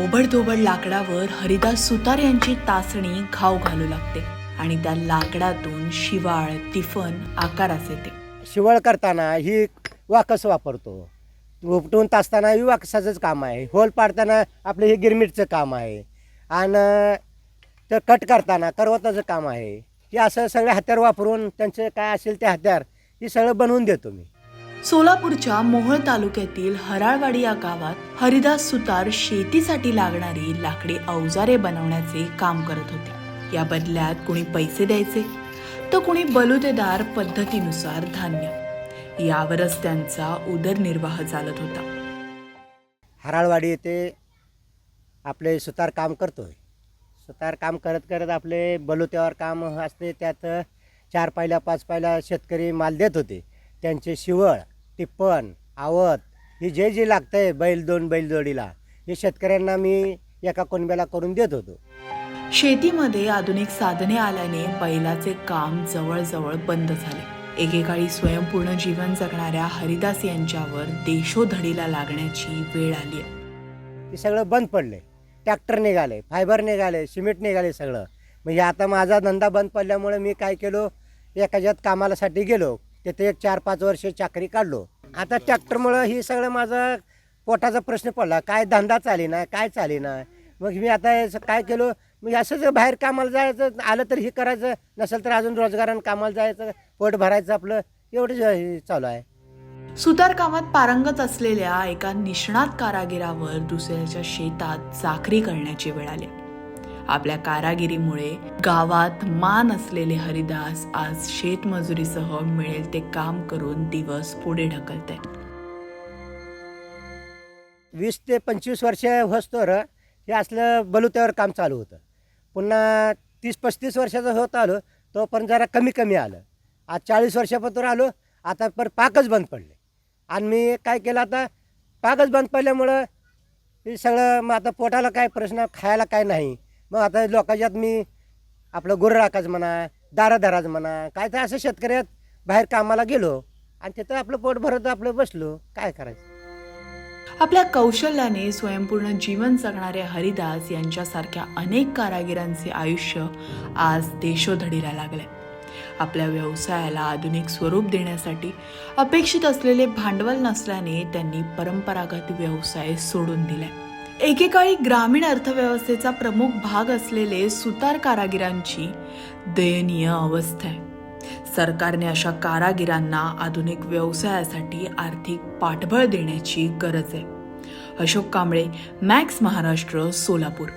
ओबडधोबड लाकडावर हरिदास सुतार यांची तासणी घाव घालू लागते आणि त्या लाकडातून शिवाळ तिफन आकारास येते. शिवळ करताना ही वाकस वापरतो. उपटून तासताना ही वाकसाचंच काम आहे. होल पाडताना आपलं हे गिरमिटचं काम आहे. आणि तर कट करताना करवताचं काम आहे. हे असं सगळे हत्यार वापरून त्यांचं काय असेल ते हत्यार हे सगळं बनवून देतो मी. सोलापूरच्या मोहोळ तालुक्यातील हराळवाडी या गावात हरिदास सुतार शेतीसाठी लागणारी लाकडी अवजारे बनवण्याचे काम करत होते या बदल्यात कुणी पैसे द्यायचे? तर कुणी बलुतेदार पद्धतीनुसार धान्य. यावरच त्यांचा उदरनिर्वाह चालत होता. हराळवाडी येथे आपले सुतार काम करतोय. सुतार काम करत करत आपले बलुत्यावर काम असते. त्यात चार पायल्या पाच पायल्या शेतकरी माल देत होते. त्यांचे शिवळ टिप्पण आवत हे जे जे लागतंय बैल दोन बैल जोडीला हे शेतकऱ्यांना मी एका कोणब्याला करून देत होतो. शेतीमध्ये आधुनिक साधने आल्याने बैलाचे काम जवळजवळ बंद झाले. एकेकाळी स्वयंपूर्ण जीवन जगणाऱ्या हरिदास यांच्यावर देशोधडीला लागण्याची वेळ आली हे सगळं बंद पडले. ट्रॅक्टर निघाले फायबर निघाले सिमेंट निघाले सगळं. म्हणजे आता माझा धंदा बंद पडल्यामुळे मी काय केलो? एखाद्यात कामालासाठी गेलो. तिथे एक चार पाच वर्ष चाकरी काढलो. आता ट्रॅक्टरमुळं ही सगळं माझं पोटाचा प्रश्न पडला. काय धंदा चालेना काय चालेना? मग मी आता काय केलो? मी असंच बाहेर कामाला जायचं आलं तर हे करायचं नसेल तर अजून रोजगारानं कामाला जायचं पोट भरायचं आपलं एवढंच हे चालू आहे. सुतारकामात पारंगत असलेल्या एका निष्णात कारागिरावर दुसऱ्याच्या शेतात चाकरी करण्याची वेळ आली. आपल्या कारागिरीमुळे गावात मान असलेले हरिदास आज शेतमजुरीसह मिळेल ते काम करून दिवस पुढे ढकलते. वीस ते पंचवीस वर्ष होस्तोर हे असलं बलुत्यावर काम चालू होतं. पुन्हा तीस पस्तीस वर्षाचं होत आलो तोपर्यंत जरा कमी कमी आलं. आज चाळीस वर्षापासून आलो आता पर पाकच बंद पडले. आणि मी काय केलं आता पाकच बंद पडल्यामुळं हे सगळं मग आता पोटाला काय प्रश्न खायला काय नाही मग आता लोकांच्यात मी आपलं गुरं म्हणा दारादाराज म्हणा काय तर असं शेतकऱ्यात बाहेर कामाला गेलो आणि तिथं आपलं पोट भरत आपलं बसलो काय करायचं? आपल्या कौशल्याने स्वयंपूर्ण जीवन जगणारे हरिदास यांच्यासारख्या अनेक कारागिरांचे आयुष्य आज देशोधडीला लागले आपल्या व्यवसायाला आधुनिक स्वरूप देण्यासाठी अपेक्षित असलेले भांडवल नसल्याने त्यांनी परंपरागत व्यवसाय सोडून दिले एकेकाळी ग्रामीण अर्थव्यवस्थेचा प्रमुख भाग असलेले सुतार कारागिरांची दयनीय अवस्था आहे. सरकारने अशा कारागिरांना आधुनिक व्यवसायासाठी आर्थिक पाठबळ देण्याची गरज आहे. अशोक कांबळे मॅक्स महाराष्ट्र सोलापूर.